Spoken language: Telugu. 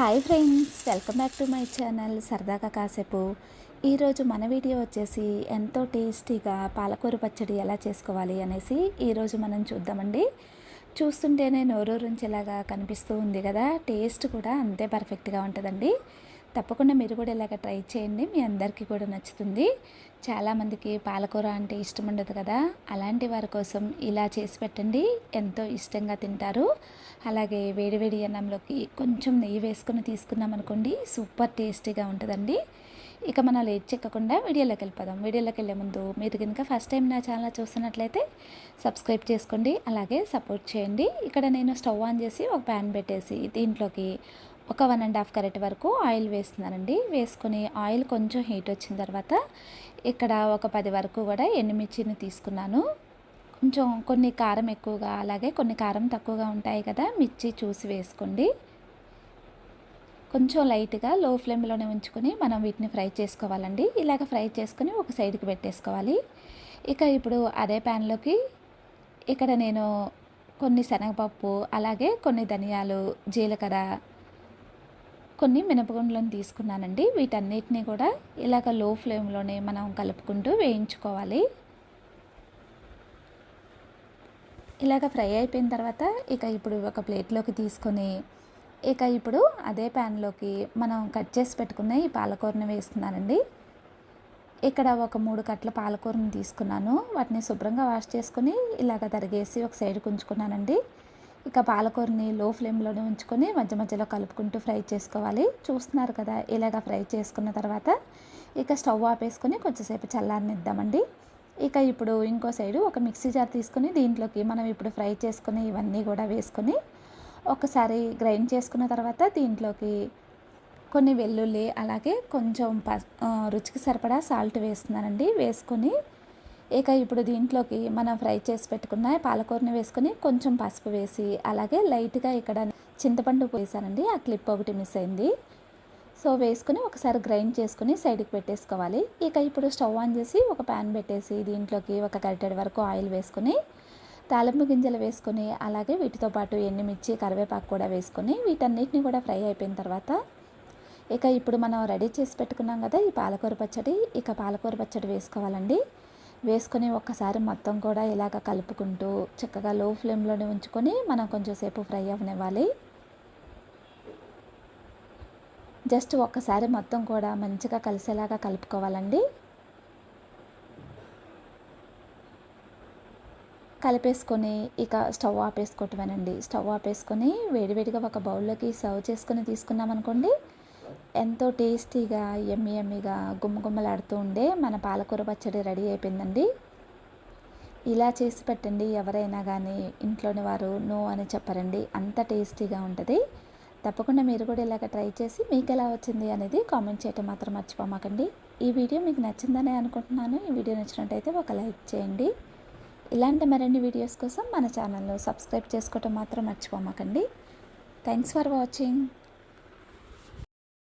Hi friends welcome back to my channel సరదాగా కాసేపు. ఈరోజు మన వీడియో వచ్చేసి ఎంతో టేస్టీగా పాలకూర పచ్చడి ఎలా చేసుకోవాలి అనేసి ఈరోజు మనం చూద్దామండి. చూస్తుంటేనే నోరూరించేలాగా కనిపిస్తూ ఉంది కదా టేస్ట్ కూడా అంతే పర్ఫెక్ట్గా ఉంటుందండి. తప్పకుండా మీరు కూడా ఇలాగ ట్రై చేయండి. మీ అందరికీ కూడా నచ్చుతుంది. చాలామందికి పాలకూర అంటే ఇష్టం ఉండదు కదా? అలాంటి వారి కోసం ఇలా చేసి పెట్టండి. ఎంతో ఇష్టంగా తింటారు. అలాగే వేడివేడి అన్నంలోకి కొంచెం నెయ్యి వేసుకుని తీసుకున్నాం అనుకోండి. సూపర్ టేస్టీగా ఉంటుందండి. ఇక మనం లేట్ చెక్కకుండా వీడియోలోకి వెళ్ళిపోదాం. వీడియోలోకి వెళ్ళే ముందు మీరు కనుక ఫస్ట్ టైం నా ఛానల్ చూస్తున్నట్లయితే సబ్స్క్రైబ్ చేసుకోండి. అలాగే సపోర్ట్ చేయండి. ఇక్కడ నేను స్టవ్ ఆన్ చేసి ఒక ప్యాన్ పెట్టేసి దీంట్లోకి ఒక వన్ అండ్ హాఫ్ కరెక్ట్ వరకు ఆయిల్ వేస్తున్నానండి. వేసుకుని ఆయిల్ కొంచెం హీట్ వచ్చిన తర్వాత ఇక్కడ ఒక పది వరకు కూడా ఎండుమిర్చిని తీసుకున్నాను. కొంచెం కొన్ని కారం ఎక్కువగా అలాగే కొన్ని కారం తక్కువగా ఉంటాయి కదా మిర్చి చూసి వేసుకోండి. కొంచెం లైట్గా లో ఫ్లేమ్లోనే ఉంచుకొని మనం వీటిని ఫ్రై చేసుకోవాలండి. ఇలాగ ఫ్రై చేసుకొని ఒక సైడ్కి పెట్టేసుకోవాలి. ఇక ఇప్పుడు అదే ప్యాన్లోకి ఇక్కడ నేను కొన్ని శనగపప్పు అలాగే కొన్ని ధనియాలు జీలకర్ర కొన్ని మినపగుండ్లను తీసుకున్నానండి. వీటన్నిటిని కూడా ఇలాగ లో ఫ్లేమ్లోనే మనం కలుపుకుంటూ వేయించుకోవాలి. ఇలాగ ఫ్రై అయిపోయిన తర్వాత ఇక ఇప్పుడు ఒక ప్లేట్లోకి తీసుకొని ఇక ఇప్పుడు అదే ప్యాన్లోకి మనం కట్ చేసి పెట్టుకున్న ఈ పాలకూరని వేస్తున్నానండి. ఇక్కడ ఒక మూడు కట్ల పాలకూరని తీసుకున్నాను. వాటిని శుభ్రంగా వాష్ చేసుకొని ఇలాగ తరిగేసి ఒక సైడ్ ఉంచుకున్నానండి ఇక పాలకూరని లో ఫ్లేమ్లోనే ఉంచుకొని మధ్య మధ్యలో కలుపుకుంటూ ఫ్రై చేసుకోవాలి. చూస్తున్నారు కదా ఇలాగ ఫ్రై చేసుకున్న తర్వాత ఇక స్టవ్ ఆపేసుకొని కొంచెంసేపు చల్లారనిద్దామండి. ఇక ఇప్పుడు ఇంకో సైడు ఒక మిక్సీ జార్ తీసుకొని దీంట్లోకి మనం ఇప్పుడు ఫ్రై చేసుకుని ఇవన్నీ కూడా వేసుకొని ఒకసారి గ్రైండ్ చేసుకున్న తర్వాత దీంట్లోకి కొన్ని వెల్లుల్లి అలాగే కొంచెం ప రుచికి సరిపడా సాల్ట్ వేస్తున్నానండి. వేసుకొని ఇక ఇప్పుడు దీంట్లోకి మనం ఫ్రై చేసి పెట్టుకున్న పాలకూరని వేసుకుని కొంచెం పసుపు వేసి అలాగే లైట్గా ఇక్కడ చింతపండు వేసానండి. ఆ క్లిప్ ఒకటి మిస్ అయింది. సో వేసుకుని ఒకసారి గ్రైండ్ చేసుకుని సైడ్కి పెట్టేసుకోవాలి. ఇక ఇప్పుడు స్టవ్ ఆన్ చేసి ఒక ప్యాన్ పెట్టేసి దీంట్లోకి ఒక గరిటెడ్ వరకు ఆయిల్ వేసుకొని తాలింపు గింజలు వేసుకొని అలాగే వీటితో పాటు ఎండుమిర్చి కరివేపాకు కూడా వేసుకొని వీటన్నిటిని కూడా ఫ్రై అయిపోయిన తర్వాత ఇక ఇప్పుడు మనం రెడీ చేసి పెట్టుకున్నాం కదా ఈ పాలకూర పచ్చడి ఇక పాలకూర పచ్చడి వేసుకోవాలండి. వేసుకొని ఒక్కసారి మొత్తం కూడా ఇలాగ కలుపుకుంటూ చక్కగా లో ఫ్లేమ్లోనే ఉంచుకొని మనం కొంచెంసేపు ఫ్రై అవనివ్వాలి. జస్ట్ ఒక్కసారి మొత్తం కూడా మంచిగా కలిసేలాగా కలుపుకోవాలండి. కలిపేసుకొని ఇక స్టవ్ ఆపేసుకోవటమేనండి. స్టవ్ ఆపేసుకొని వేడివేడిగా ఒక బౌల్లోకి సర్వ్ చేసుకొని తీసుకున్నాం అనుకోండి ఎంతో టేస్టీగా ఎమ్మి ఎమ్మిగా గుమ్మగుమ్మలాడుతూ ఉండే మన పాలకూర పచ్చడి రెడీ అయిపోయిందండి. ఇలా చేసి పెట్టండి ఎవరైనా కానీ ఇంట్లోని వారు నో అని చెప్పరండి. అంత టేస్టీగా ఉంటుంది. తప్పకుండా మీరు కూడా ఇలాగ ట్రై చేసి మీకు ఎలా వచ్చింది అనేది కామెంట్ చేయటం మాత్రం మర్చిపోమాకండి. ఈ వీడియో మీకు నచ్చిందని అనుకుంటున్నాను. ఈ వీడియో నచ్చినట్టయితే ఒక లైక్ చేయండి. ఇలాంటి మరిన్ని వీడియోస్ కోసం మన ఛానల్లో సబ్స్క్రైబ్ చేసుకోవటం మాత్రం మర్చిపోమాకండి. Thanks for watching.